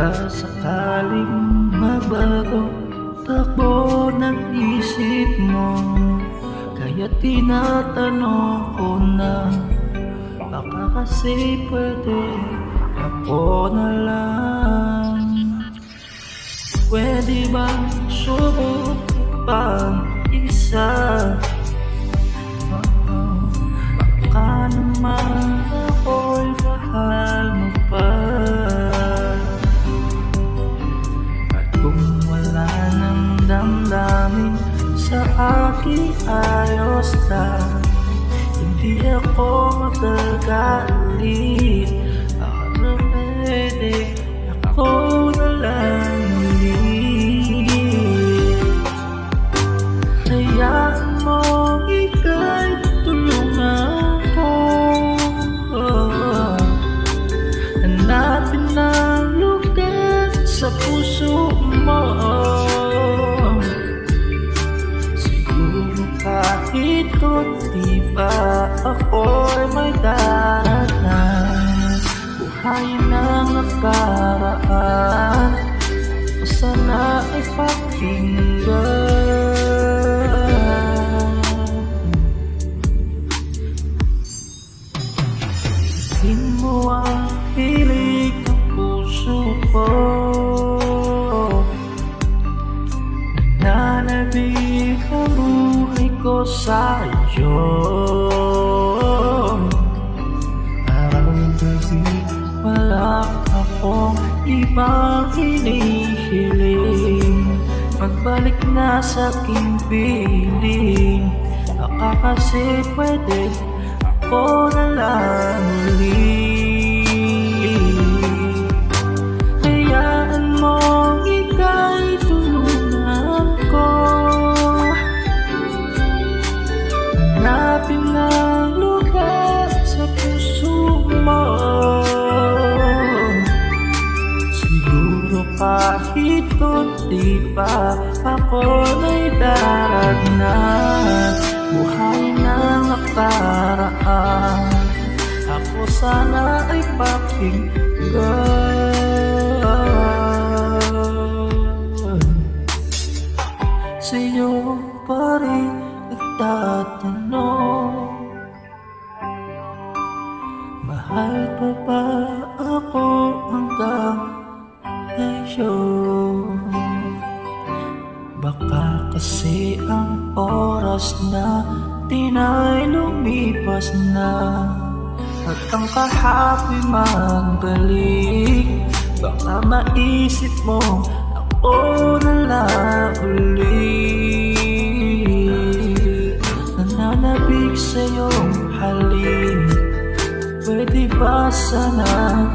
baka sakaling mabago Takbo ng isip mo. Kaya tinatanong ko na Baka kasi pwede ako na lang. Pwede ba subukan aking ayos lang Hindi ako magagalit. Ako na pwede? Ako na lang ulit Hayaan mo ika'y tulungan ko. Hanapin ang lugar sa puso mo ako'y may daranan Buhay ng nakaraan. O sana ay pakinggan Tingin mo ang hilig ng puso ko. Nananabig ang buhay ko sa akong ibang hinihiling Magbalik na sa aking piling Baka kasi pwede ako na lang ulit kahit kunti pa ako ay daragnan. Buhay ng nakaraan Ako sana ay pakinggan. Sa'yo pa rin nagtatanong oras na tinay lumipas na. At ang kahapon magbalik Baka maisip mo ako na lang ulit. Nananabig sa iyong halik Pwede ba sana